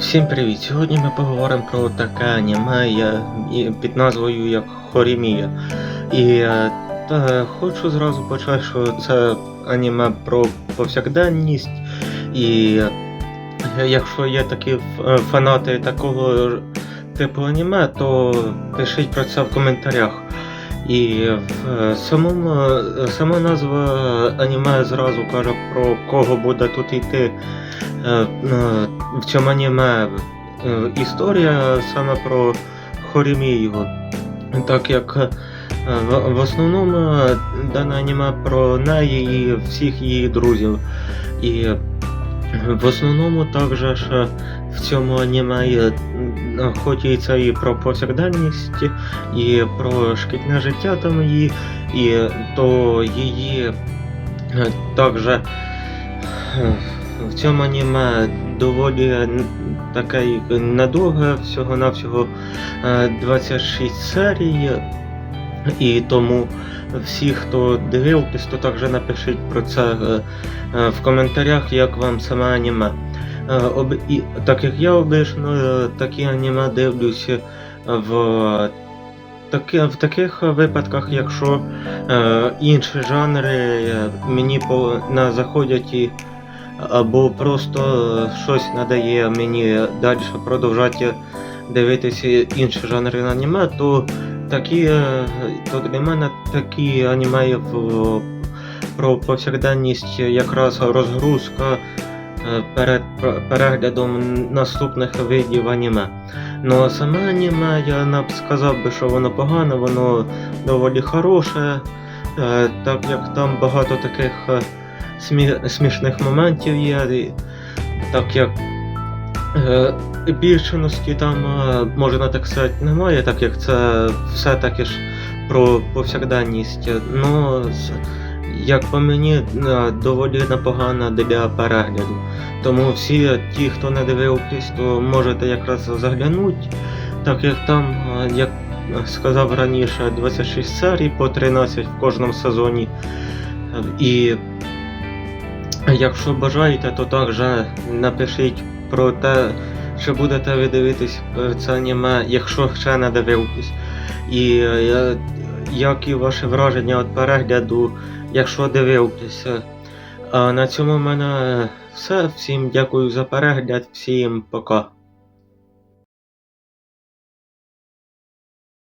Всім привіт! Сьогодні ми поговоримо про таке аніме під назвою як Хорімія. І е, та, хочу зразу почати, що це аніме про повсякденність. І е, якщо є такі е, фанати такого типу аніме, то пишіть про це в коментарях. І е, самому, е, сама назва аніме зразу каже про кого буде тут йти. Е, В цьому аніме історія саме про Хорімію. Так як в, основному дане аніме про неї і всіх її друзів. І в основному також в цьому аніме є, хоч і про повсякденність, і про шкільне життя там її, і то її е, також е, в цьому аніме доволі таке й всього-навсього е, 26 серій. І тому всі, хто дивився, то також напишіть про це е, е, в коментарях, як вам саме аніме. Е, об- і, так як я обично е, такі аніме дивлюся в, в таких випадках, якщо е, інші жанри е, мені по, не заходять і або просто щось надає мені далі продовжати дивитися інші жанри аніме, то такі, то для мене такі аніме в, про повсякденність якраз розгрузка перед пр- переглядом наступних видів аніме. Ну а саме аніме я не б сказав би, що воно погане, воно доволі хороше, е, так як там багато таких е, смі- смішних моментів є, так як е, більшості там, е, можна так сказати, немає, так як це все таки ж про повсякденність. Ну, як по мені, е, доволі непогано для перегляду. Тому всі ті, хто не дивився, то можете якраз заглянути, так як там, як сказав раніше, 26 серій по 13 в кожному сезоні. І якщо бажаєте, то також напишіть про те, що будете ви дивитись е, це аніме, якщо ще не дивитесь. І е, як і ваше враження від перегляду, якщо дивитеся. А на цьому в мене все. Всім дякую за перегляд, всім пока.